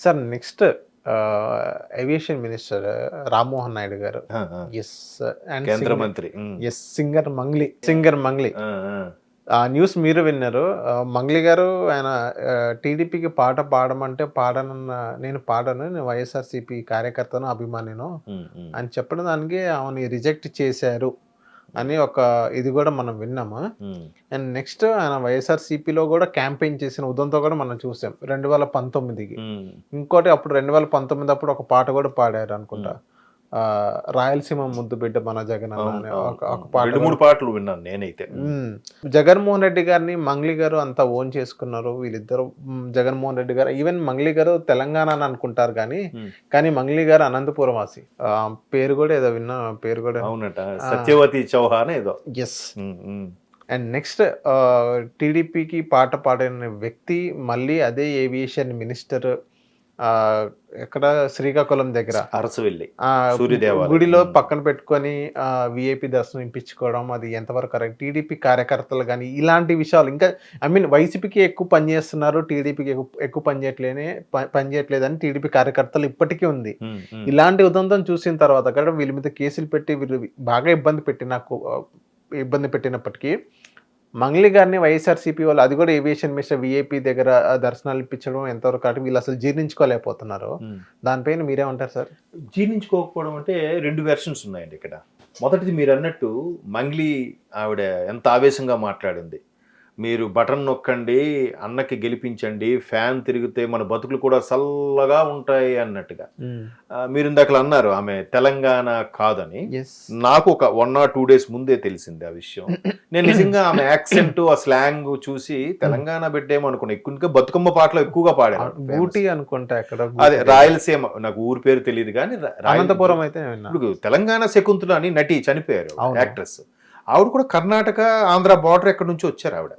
Sir next aviation minister Rammohan Naidu గారు. Yes and కేంద్ర మంత్రి. Yes singer Mangli. Singer Mangli. ఆ, news మీరు విన్నారు. మంగ్లీ గారు ఆయన టీడీపీకి పాట పాడమంటే పాడనన్న నేను పాడను నేను వైఎస్ఆర్సీపీ కార్యకర్తను అభిమానిను. అని చెప్పడం దానికి ఆమెని రిజెక్ట్ చేశారు. అని ఒక ఇది కూడా మనం విన్నాము. అండ్ నెక్స్ట్ ఆయన వైఎస్ఆర్సీపీలో కూడా క్యాంపెయిన్ చేసిన ఉదంతో కూడా మనం చూసాం. రెండు వేల పంతొమ్మిదికి. ఇంకోటి అప్పుడు రెండు వేల పంతొమ్మిది అప్పుడు ఒక పాట కూడా పాడారు అనుకుంటా రాయలసీమ ముద్దు బిడ్డ మన జగన్ అనే ఒక-. పాట మూడు పాటలు విన్నాను నేనైతే. జగన్మోహన్ రెడ్డి గారిని మంగ్లీ గారు అంతా ఓన్ చేసుకున్నారు వీళ్ళిద్దరు జగన్మోహన్ రెడ్డి గారు ఈవెన్ మంగ్లీ గారు తెలంగాణ అని అనుకుంటారు కానీ. కానీ మంగ్లీ గారు అనంతపురం వాసి ఆ, పేరు కూడా ఏదో విన్నా పేరు కూడా అవునట సత్యవతి చౌహాన్ ఏదో ఎస్. అండ్ నెక్స్ట్ టీడీపీకి పాట పాడిన వ్యక్తి మళ్ళీ అదే ఏవియేషన్ మినిస్టర్ ఎక్కడ శ్రీకాకుళం దగ్గర అరసవెల్లి ఆ, సూర్యదేవాలయం. గుడిలో. పక్కన పెట్టుకొని విఐపి దర్శనం ఇప్పించుకోవడం అది ఎంతవరకు కరెక్ట్ టీడీపీ కార్యకర్తలు కానీ ఇలాంటి విషయాలు ఇంకా ఐ మీన్ వైసీపీకి ఎక్కువ పనిచేస్తున్నారు టీడీపీకి ఎక్కువ పనిచేయట్లేనే పనిచేయట్లేదని టీడీపీ కార్యకర్తలు ఇప్పటికీ ఉంది. ఇలాంటి ఉదంతం చూసిన తర్వాత కూడా వీళ్ళ మీద కేసులు పెట్టి వీళ్ళు బాగా ఇబ్బంది పెట్టి నాకు ఆ, ఇబ్బంది పెట్టినప్పటికీ మంగ్లీ గారిని వైఎస్ఆర్సీపీ వాళ్ళు అది కూడా ఏవియేషన్ మిస్టర్ విఐపి దగ్గర దర్శనాలు ఇప్పించడం ఎంతవరకు కాబట్టి వీళ్ళు అసలు జీర్ణించుకోలేకపోతున్నారు. దానిపైన మీరేమంటారు సార్? జీర్ణించుకోకపోవడం అంటే రెండు వెర్షన్స్ ఉన్నాయండి ఇక్కడ. మొదటిది మీరు అన్నట్టు మంగ్లీ ఆవిడ ఎంత ఆవేశంగా మాట్లాడింది. మీరు బటన్ నొక్కండి అన్నకి గెలిపించండి ఫ్యాన్ తిరిగితే మన బతుకులు కూడా చల్లగా ఉంటాయి అన్నట్టుగా. మీరు ఇందాక అన్నారు ఆమె తెలంగాణ కాదని. నాకు ఒక వన్ ఆర్ టూ డేస్ ముందే తెలిసింది ఆ విషయం. నేను నిజంగా ఆమె యాక్సెంట్ ఆ స్లాంగ్ చూసి తెలంగాణ బిడ్డేమో అనుకున్నా. ఎక్కువ ఇంకా బతుకమ్మ పాటలు ఎక్కువగా పాడాను ఊటీ అనుకుంటా ఎక్కడ అదే రాయలసీమ నాకు ఊరి పేరు తెలియదు కానీ అనంతపురం అయితే తెలంగాణ శకుంతల అని నటి చనిపోయారు. యాక్ట్రెస్ ఆవిడ కూడా కర్ణాటక ఆంధ్ర బార్డర్ ఎక్కడి నుంచి వచ్చారు ఆవిడ.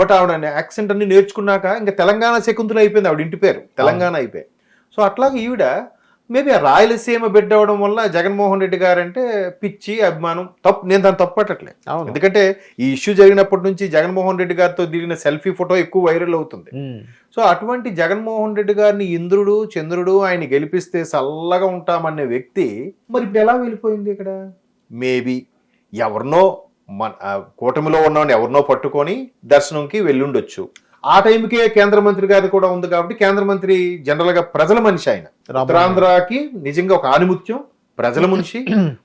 బట్ ఆవిడ యాక్సెంట్ అన్ని నేర్చుకున్నాక ఇంకా తెలంగాణ శకుంతల అయిపోయింది ఆవిడ ఇంటి పేరు. తెలంగాణ అయిపోయి. సో అట్లాగే ఈవిడ మేబీ ఆ రాయలసీమ బిడ్డ అవడం వల్ల జగన్మోహన్ రెడ్డి గారు అంటే పిచ్చి అభిమానం తప్పు. నేను దాన్ని తప్పట్టట్లే ఎందుకంటే ఈ ఇష్యూ జరిగినప్పటి నుంచి జగన్మోహన్ రెడ్డి గారితో దిగిన సెల్ఫీ ఫోటో ఎక్కువ వైరల్ అవుతుంది. సో అటువంటి జగన్మోహన్ రెడ్డి గారిని ఇంద్రుడు చంద్రుడు ఆయన గెలిపిస్తే చల్లగా ఉంటామనే వ్యక్తి మరి ఇప్పుడు ఎలా వెళ్ళిపోయింది ఇక్కడ? మేబీ ఎవరినో మన కూటమిలో ఉన్నవాడిని ఎవరినో పట్టుకొని దర్శనంకి వెళ్ళుండొచ్చు. ఆ టైంకే కేంద్ర మంత్రి గారి కూడా ఉంది కాబట్టి కేంద్ర మంత్రి జనరల్గా ప్రజల మనిషి ఆయన. ఉత్తరాంధ్రకి నిజంగా ఒక ఆనిముత్యం ప్రజల మనిషి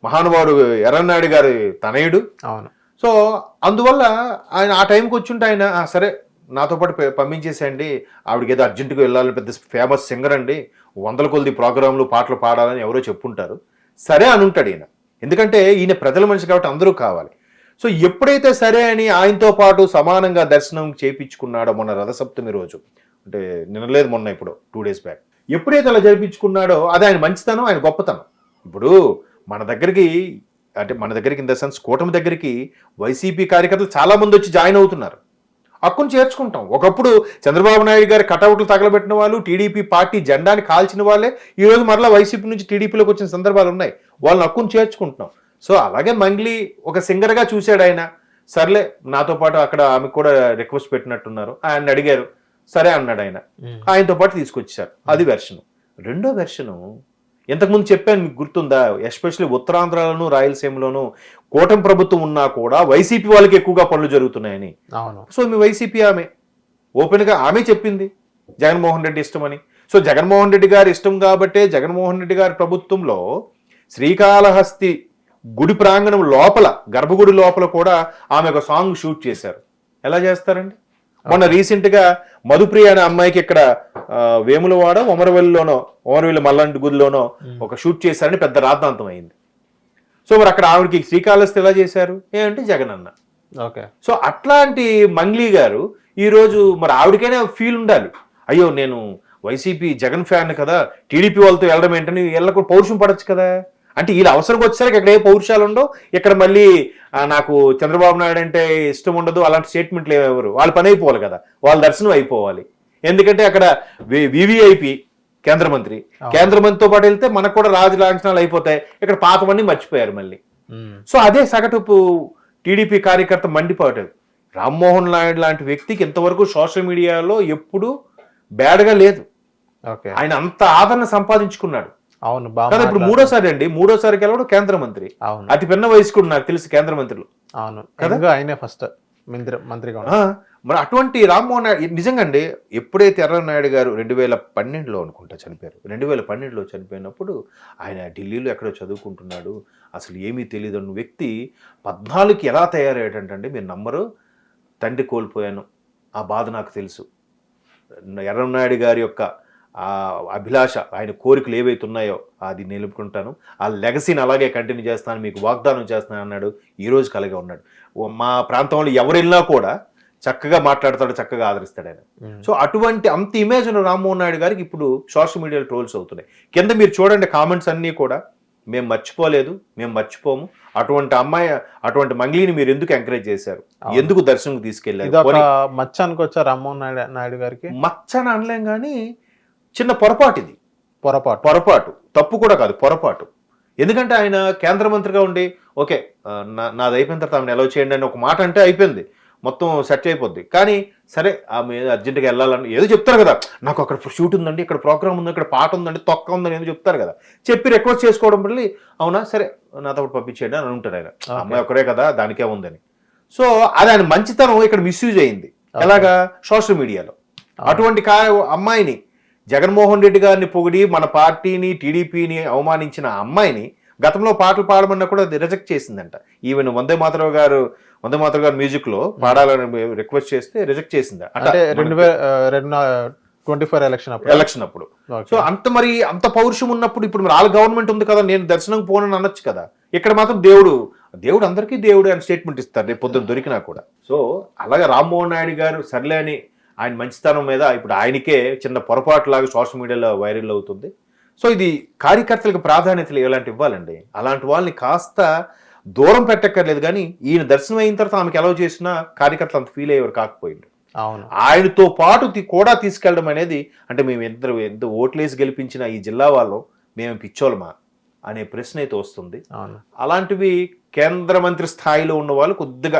మహానుభావుడు ఎర్రన్నాయుడు గారి తనయుడు. అవును. సో అందువల్ల ఆయన ఆ టైంకి వచ్చుంటే ఆయన "ఆ, సరే నాతో పాటు పంపించేసేయండి. ఆవిడకి ఏదో అర్జెంటుగా వెళ్ళాలి పెద్ద ఫేమస్ సింగర్ అండి. వందల కొద్ది ప్రోగ్రాంలు పాటలు పాడాలని ఎవరో చెప్పుంటారు. సరే అని ఉంటాడు ఈయన. ఎందుకంటే ఈయన ప్రజల మనిషి కాబట్టి అందరూ కావాలి. సో ఎప్పుడైతే సరే అని ఆయనతో పాటు సమానంగా దర్శనం చేయించుకున్నాడో మొన్న రథసప్తమి రోజు. అంటే నిన్నలేదు మొన్న ఇప్పుడు టూ డేస్ బ్యాక్ ఎప్పుడైతే అలా జరిపించుకున్నాడో అది ఆయన మంచితనం ఆయన గొప్పతనం. ఇప్పుడు మన దగ్గరికి అంటే మన దగ్గరికి ఇన్ ద సెన్స్ కూటమి దగ్గరికి వైసీపీ కార్యకర్తలు చాలామంది వచ్చి జాయిన్ అవుతున్నారు. హక్కును చేర్చుకుంటాం. ఒకప్పుడు చంద్రబాబు నాయుడు గారి కటౌట్లు తగలబెట్టిన వాళ్ళు టీడీపీ పార్టీ జెండాని కాల్చిన వాళ్ళే ఈ రోజు మరలా వైసీపీ నుంచి టీడీపీలోకి వచ్చిన సందర్భాలు ఉన్నాయి. వాళ్ళని హక్కును చేర్చుకుంటున్నాం. సో అలాగే మంగ్లీ ఒక సింగర్గా చూశాడు ఆయన. సర్లే నాతో పాటు అక్కడ ఆమెకు కూడా రిక్వెస్ట్ పెట్టినట్టున్నారు. ఆయన అడిగారు. సరే అన్నాడు ఆయన. ఆయనతో పాటు తీసుకొచ్చారు. అది వెర్షను రెండో వెర్షను ఇంతకుముందు చెప్పాను మీకు గుర్తుందా? ఎస్పెషల్లీ ఉత్తరాంధ్రలోను రాయలసీమలోను కూటమి ప్రభుత్వం ఉన్నా కూడా వైసీపీ వాళ్ళకి ఎక్కువగా పనులు జరుగుతున్నాయని. అవును. సో మీ వైసీపీ ఆమె. ఓపెన్గా ఆమె చెప్పింది. జగన్మోహన్ రెడ్డి ఇష్టమని. సో జగన్మోహన్ రెడ్డి గారి ఇష్టం కాబట్టే జగన్మోహన్ రెడ్డి గారి ప్రభుత్వంలో శ్రీకాళహస్తి గుడి ప్రాంగణం లోపల గర్భగుడి లోపల కూడా ఆమె ఒక సాంగ్ షూట్ చేశారు. ఎలా చేస్తారండి? మొన్న రీసెంట్గా మధుప్రియ అనే అమ్మాయికి ఇక్కడ వేములవాడ ఒమరవెల్లిలోనో ఒమరవెల్లి మల్లంటి గుడిలోనో ఒక షూట్ చేశారని పెద్ద రాద్ధాంతం అయింది. సో మరి అక్కడ ఆవిడకి శ్రీకాళహస్తి ఎలా చేశారు? ఏంటంటే జగన్ అన్న ఓకే. సో అట్లాంటి మంగ్లీ గారు ఈరోజు మరి ఆవిడకైనా ఫీల్ ఉండాలి. అయ్యో నేను వైసీపీ జగన్ ఫ్యాన్ కదా టీడీపీ వాళ్ళతో వెళ్ళడం ఏంటని వీళ్ళకు పౌరుషం పడచ్చు కదా. అంటే వీళ్ళ అవసరం వచ్చేసరికి ఇక్కడ ఏ పౌరుషాలు ఉండవు. ఇక్కడ మళ్ళీ నాకు చంద్రబాబు నాయుడు అంటే ఇష్టం ఉండదు అలాంటి స్టేట్మెంట్లు ఎవరు. వాళ్ళ పని అయిపోవాలి కదా. వాళ్ళ దర్శనం అయిపోవాలి. ఎందుకంటే అక్కడ వివిఐపి కేంద్ర మంత్రి. కేంద్ర మంత్రితో పాటు వెళ్తే మనకు కూడా రాజు లాంఛనాలు అయిపోతాయి. ఇక్కడ పాతవన్నీ మర్చిపోయారు మళ్ళీ. సో అదే సగటుపు టీడీపీ కార్యకర్త మండిపాటు రామ్మోహన్ నాయుడు లాంటి వ్యక్తికి ఇంతవరకు సోషల్ మీడియాలో ఎప్పుడు బ్యాడ్గా లేదు. ఆయన అంత ఆదరణ సంపాదించుకున్నాడు. అవును కదా ఇప్పుడు మూడోసారి అండి మూడోసారి గెలవడం కేంద్ర మంత్రి. అవును. అతి పెన్న వయసు కూడా నాకు తెలిసి కేంద్ర మంత్రులు. అవును. కదా? ఆయనే ఫస్ట్ మంత్రి మంత్రిగా. మరి అటువంటి రామ్మోహన్ నాయుడు నిజంగా అండి ఎప్పుడైతే ఎర్రనాయుడు గారు రెండు వేల పన్నెండులో అనుకుంటా చనిపోయారు రెండు వేల పన్నెండులో చనిపోయినప్పుడు ఆయన ఢిల్లీలో ఎక్కడో చదువుకుంటున్నాడు అసలు ఏమీ తెలియదు అన్న వ్యక్తి పద్నాలుగుకి ఎలా తయారయ్యాడంటే మీరు నమ్మరు తండ్రి కోల్పోయాను ఆ బాధ నాకు తెలుసు. ఎర్రనాయుడు గారి యొక్క ఆ అభిలాష ఆయన కోరికలు ఏవైతే ఉన్నాయో అది నిలుపుకుంటాను. ఆ లెగసీని అలాగే కంటిన్యూ చేస్తాను మీకు వాగ్దానం చేస్తాను అన్నాడు. ఈ రోజు కలిగే ఉన్నాడు. మా ప్రాంతంలో ఎవరు వెళ్ళినా కూడా చక్కగా మాట్లాడతాడు చక్కగా ఆదరిస్తాడు ఆయన. సో అటువంటి అంత ఇమేజ్ ఉన్న రామ్మోహన్ నాయుడు గారికి ఇప్పుడు సోషల్ మీడియాలో ట్రోల్స్ అవుతున్నాయి. కింద మీరు చూడండి కామెంట్స్ అన్నీ కూడా. మేము మర్చిపోలేదు మేము మర్చిపోము. అటువంటి అమ్మాయి అటువంటి మంగ్లీని మీరు ఎందుకు ఎంకరేజ్ చేశారు. ఎందుకు దర్శనం తీసుకెళ్ళారు? ఇది ఒక పోనీ మచ్చ అనుకోవచ్చా రామ్మోహన్ నాయుడు నాయుడు గారికి? మచ్చని అనలేం కానీ చిన్న పొరపాటు ఇది పొరపాటు. పొరపాటు. తప్పు కూడా కాదు పొరపాటు. ఎందుకంటే ఆయన కేంద్ర మంత్రిగా ఉండి ఓకే నాది అయిపోయిన తర్వాత ఆమెను ఎలా చేయండి అని ఒక మాట అంటే అయిపోయింది. మొత్తం సెట్ అయిపోద్ది. కానీ సరే ఆమె అర్జెంటుగా వెళ్ళాలని ఏదో చెప్తారు కదా. నాకు అక్కడ షూట్ ఉందండి ఇక్కడ ప్రోగ్రామ్ ఉంది ఇక్కడ పాట ఉందండి తొక్క ఉందని ఏదో చెప్తారు కదా. చెప్పి రిక్వెస్ట్ చేసుకోవడం వల్ల అవునా? సరే నాతో పంపించేయండి అని ఉంటాడు ఆయన. అమ్మాయి ఒకరే కదా దానికే ఉందని. సో అది ఆయన మంచితనం ఇక్కడ మిస్యూజ్ అయింది. ఎలాగా? సోషల్ మీడియాలో అటువంటి కా అమ్మాయిని జగన్మోహన్ రెడ్డి గారిని పొగిడి మన పార్టీని టీడీపీని అవమానించిన అమ్మాయిని గతంలో పాటలు పాడమన్నా కూడా అది రిజెక్ట్ చేసిందంట. ఈవెన్ వందే మాతరవ గారు వందే మాతరవ గారు మ్యూజిక్లో పాడాలని రిక్వెస్ట్ చేస్తే రిజెక్ట్ చేసింది. అంటే రెండు రెండు ట్వంటీ ఫోర్ ఎలక్షన్ అప్పుడు. ఎలక్షన్ అప్పుడు. సో అంత మరి అంత పౌరుషం ఉన్నప్పుడు ఇప్పుడు మరి వాళ్ళ గవర్నమెంట్ ఉంది కదా నేను దర్శనం పోనని అనొచ్చు కదా. ఇక్కడ మాత్రం దేవుడు దేవుడు అందరికీ దేవుడు అని స్టేట్మెంట్ ఇస్తారు రేపు పొద్దున్న దొరికినా కూడా. సో అలాగే రామ్మోహన్ నాయుడు గారు సర్లే అని ఆయన మంచితనం మీద ఇప్పుడు ఆయనకే చిన్న పొరపాటు లాగా సోషల్ మీడియాలో వైరల్ అవుతుంది. సో ఇది కార్యకర్తలకు ప్రాధాన్యతలు ఎలాంటి ఇవ్వాలండి? అలాంటి వాళ్ళని కాస్త దూరం పెట్టక్కర్లేదు కానీ ఈయన దర్శనం అయిన తర్వాత ఆమెకి ఎలా చేసినా కార్యకర్తలు అంత ఫీల్ అయ్యేవారు కాకపోయింది అవును. ఆయనతో పాటు కూడా తీసుకెళ్ళడం అనేది అంటే మేము ఎంత ఎంత ఓట్లేసి గెలిపించిన ఈ జిల్లా వాళ్ళం మేము పిచ్చోళ్ళమా అనే ప్రశ్న అయితే వస్తుంది. అవును. అలాంటివి కేంద్ర మంత్రి స్థాయిలో ఉన్న వాళ్ళు కొద్దిగా